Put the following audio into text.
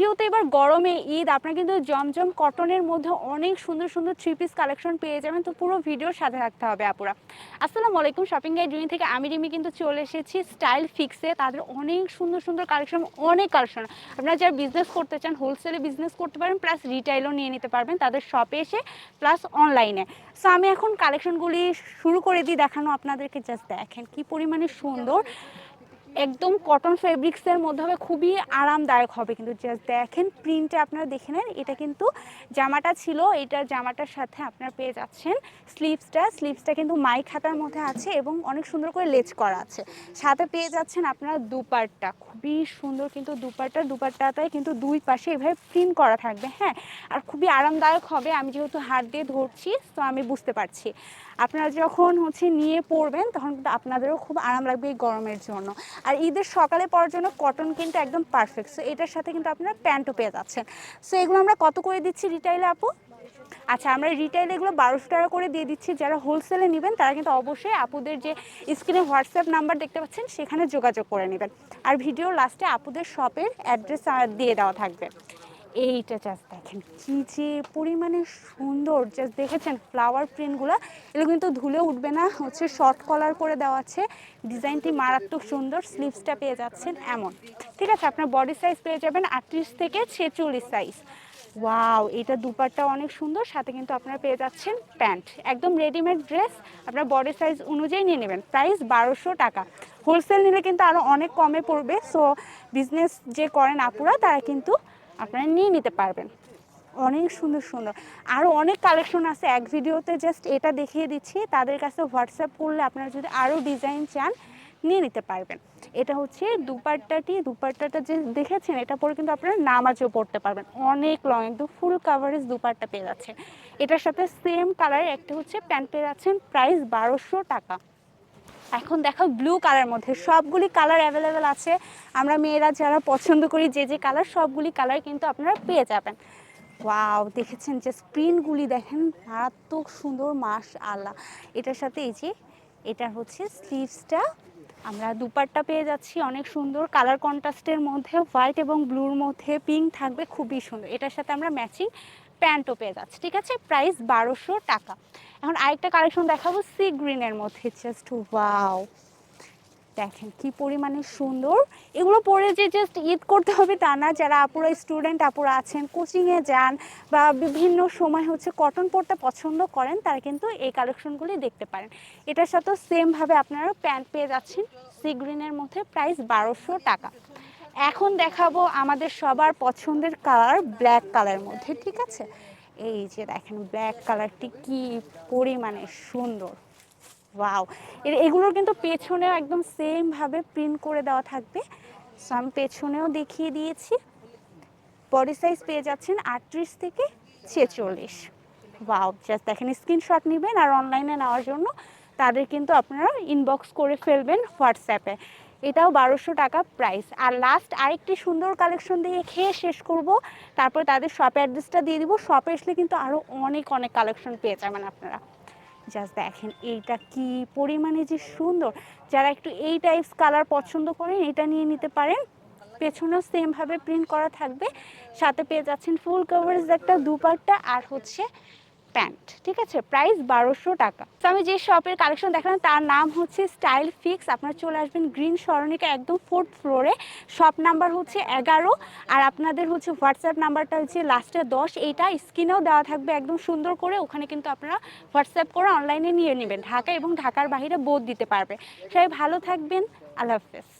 যেহেতু এবার গরমে ঈদ, আপনারা কিন্তু জমজম কটনের মধ্যে অনেক সুন্দর সুন্দর থ্রি পিস কালেকশন পেয়ে যাবেন। তো পুরো ভিডিওর সাথে থাকতে হবে আপুরা। আসসালামু আলাইকুম শপিং গাইড জুনি থেকে আমি রিমি কিন্তু চলে এসেছি স্টাইল ফিক্সে তাদের অনেক সুন্দর সুন্দর কালেকশন অনেক কালেকশন আপনারা যারা বিজনেস করতে চান হোলসেলে বিজনেস করতে পারেন প্লাস রিটাইলও নিয়ে নিতে পারবেন তাদের শপে এসে প্লাস অনলাইনে সো আমি এখন কালেকশনগুলি শুরু করে দিই, দেখানো আপনাদেরকে জাস্ট দেখেন কি পরিমাণে সুন্দর। একদম কটন ফেব্রিক্সের মধ্যে হবে, খুবই আরামদায়ক হবে। কিন্তু জাস্ট দেখেন প্রিন্টে আপনারা দেখে নেন, এটা কিন্তু জামাটা ছিল, এটা জামাটার সাথে আপনারা পেয়ে যাচ্ছেন। স্লিভসটা স্লিভসটা কিন্তু মাই খাতার মধ্যে আছে এবং অনেক সুন্দর করে লেজ করা আছে। সাথে পেয়ে যাচ্ছেন আপনারা দুপারটা খুবই সুন্দর কিন্তু দুপাট্টা দুপাট্টাটায় কিন্তু দুই পাশে এভাবে প্রিন্ট করা থাকবে হ্যাঁ? আর খুবই আরামদায়ক হবে, আমি যেহেতু হাত দিয়ে ধরছি, তো আমি বুঝতে পারছি। আপনারা যখন হচ্ছে নিয়ে পড়বেন তখন কিন্তু আপনাদেরও খুব আরাম লাগবে এই গরমের জন্য। আর ঈদের সকালে পরার জন্য কটন কিন্তু একদম পারফেক্ট সো এটার সাথে কিন্তু আপনারা প্যান্টও পেয়ে যাচ্ছেন। সো এগুলো আমরা কত করে দিচ্ছি রিটাইলে আপু? আচ্ছা আমরা রিটাইলে এগুলো বারোশো টাকা করে দিয়ে দিচ্ছি। যারা হোলসেলে নেবেন, তারা কিন্তু অবশ্যই আপুদের যে স্ক্রিনে হোয়াটসঅ্যাপ নাম্বার দেখতে পাচ্ছেন, সেখানে যোগাযোগ করে নেবেন। আর ভিডিও লাস্টে আপুদের শপের অ্যাড্রেস দিয়ে দেওয়া থাকবে। এইটা জাস্ট দেখেন, কি যে পরিমাণে সুন্দর জাস্ট দেখেছেন ফ্লাওয়ার প্রিন্টগুলো এগুলো কিন্তু ধুলে উঠবে না, হচ্ছে শর্ট কলার করে দেওয়া আছে ডিজাইনটি মারাত্মক সুন্দর স্লিভসটা পেয়ে যাচ্ছেন এমন। ঠিক আছে, আপনার বডি সাইজ পেয়ে যাবেন আটত্রিশ থেকে ছেচল্লিশ সাইজ ওয়াও এটা দুপারটা অনেক সুন্দর, সাথে কিন্তু আপনারা পেয়ে যাচ্ছেন প্যান্ট। একদম রেডিমেড ড্রেস আপনার বডি সাইজ অনুযায়ী নিয়ে নেবেন। প্রাইস বারোশো টাকা। হোলসেল নিলে কিন্তু আরও অনেক কমে পড়বে সো বিজনেস যে করেন আপুরা, তারা কিন্তু আপনারা নিয়ে নিতে পারবেন। অনেক সুন্দর সুন্দর। আরও অনেক কালেকশন আছে। এক ভিডিওতে জাস্ট এটা দেখিয়ে দিচ্ছি। তাদের কাছে হোয়াটসঅ্যাপ করলে আপনারা যদি আরও ডিজাইন চান, নিয়ে নিতে পারবেন। এটা হচ্ছে দুপাট্টাটি। দুপাট্টাটা যে দেখেছেন, এটা পরে কিন্তু আপনারা নামাজও পড়তে পারবেন। অনেক লং একদম ফুল কাভারেজ দুপাট্টা পেয়ে যাচ্ছেন। এটার সাথে সেম কালারের একটা হচ্ছে প্যান্ট পেয়ে যাচ্ছেন। প্রাইস বারোশো টাকা। এখন দেখো ব্লু কালার মধ্যে। সবগুলি কালার অ্যাভেলেবেল আছে। আমরা মেয়েরা যারা পছন্দ করি, যে যে কালার সবগুলি কালার কিন্তু আপনারা পেয়ে যাবেন। ওয়াও দেখেছেন যে স্প্রিনগুলি দেখেন? মারাত্মক সুন্দর মাস আল্লাহ এটার সাথে এই যে এটা হচ্ছে স্লিভসটা আমরা দুপাট্টা পেয়ে যাচ্ছি, অনেক সুন্দর। কালার কন্ট্রাস্টের মধ্যে হোয়াইট এবং ব্লুর মধ্যে পিঙ্ক থাকবে, খুবই সুন্দর। এটার সাথে আমরা ম্যাচিং প্যান্টও পেয়ে যাচ্ছি, ঠিক আছে? প্রাইস বারোশো টাকা। এখন আরেকটা কালেকশন দেখাবো সি গ্রিনের মধ্যে। জাস্ট ওয়াও দেখেন, কি পরিমাণে সুন্দর। এগুলো পরে যে জাস্ট ঈদ করতে হবে তা না। যারা আপুরা স্টুডেন্ট আপুরা আছেন কোচিংয়ে যান বা বিভিন্ন সময় হচ্ছে কটন পরতে পছন্দ করেন, তারা কিন্তু এই কালেকশনগুলি দেখতে পারেন। এটার সাথেও সেমভাবে আপনারা প্যান্ট পেয়ে যাচ্ছেন সি গ্রিনের মধ্যে প্রাইস বারোশো টাকা। এখন দেখাবো আমাদের সবার পছন্দের কালার ব্ল্যাক কালারের মধ্যে, ঠিক আছে? এই যে দেখেন ব্ল্যাক কালারটি কি পরিমাণে সুন্দর। ওয়াও এর এগুলোর কিন্তু পেছনেও একদম সেমভাবে প্রিন্ট করে দেওয়া থাকবে। সো আমি পেছনেও দেখিয়ে দিয়েছি। বডি সাইজ পেয়ে যাচ্ছেন আটত্রিশ থেকে ছেচল্লিশ। ওয়াও জাস্ট দেখেন স্ক্রিনশট নেবেন আর অনলাইনে নেওয়ার জন্য তাদের কিন্তু আপনারা ইনবক্স করে ফেলবেন হোয়াটসঅ্যাপে এটাও বারোশো টাকা প্রাইস আর লাস্ট আরেকটি সুন্দর কালেকশন দিয়ে খেয়ে শেষ করব। তারপর তাদের শপ অ্যাড্রেসটা দিয়ে দিব। শপে আসলে কিন্তু আরও অনেক অনেক কালেকশন পেয়ে যাবেন আপনারা। জাস্ট দেখেন এইটা কি পরিমাণে যে সুন্দর। যারা একটু এই টাইপস কালার পছন্দ করেন, এটা নিয়ে নিতে পারেন। পেছনেও সেমভাবে প্রিন্ট করা থাকবে। সাথে পেয়ে যাচ্ছেন ফুল কভারেজ একটা দুপারটা আর হচ্ছে প্যান্ট, ঠিক আছে? প্রাইস বারোশো টাকা। তো আমি যে শপের কালেকশন দেখালাম, তার নাম হচ্ছে স্টাইল ফিক্স। আপনারা চলে আসবেন গ্রিন সরণিকা একদম ফোর্থ ফ্লোরে শপ নাম্বার হচ্ছে এগারো। আর আপনাদের হচ্ছে হোয়াটসঅ্যাপ নাম্বারটা হচ্ছে লাস্টে দশ। এইটা স্ক্রিনেও দেওয়া থাকবে একদম সুন্দর করে। ওখানে কিন্তু আপনারা হোয়াটসঅ্যাপ করে অনলাইনে নিয়ে নেবেন। ঢাকা এবং ঢাকার বাইরে বোধ দিতে পারবে। সবাই ভালো থাকবেন। আল্লাহ হাফেজ।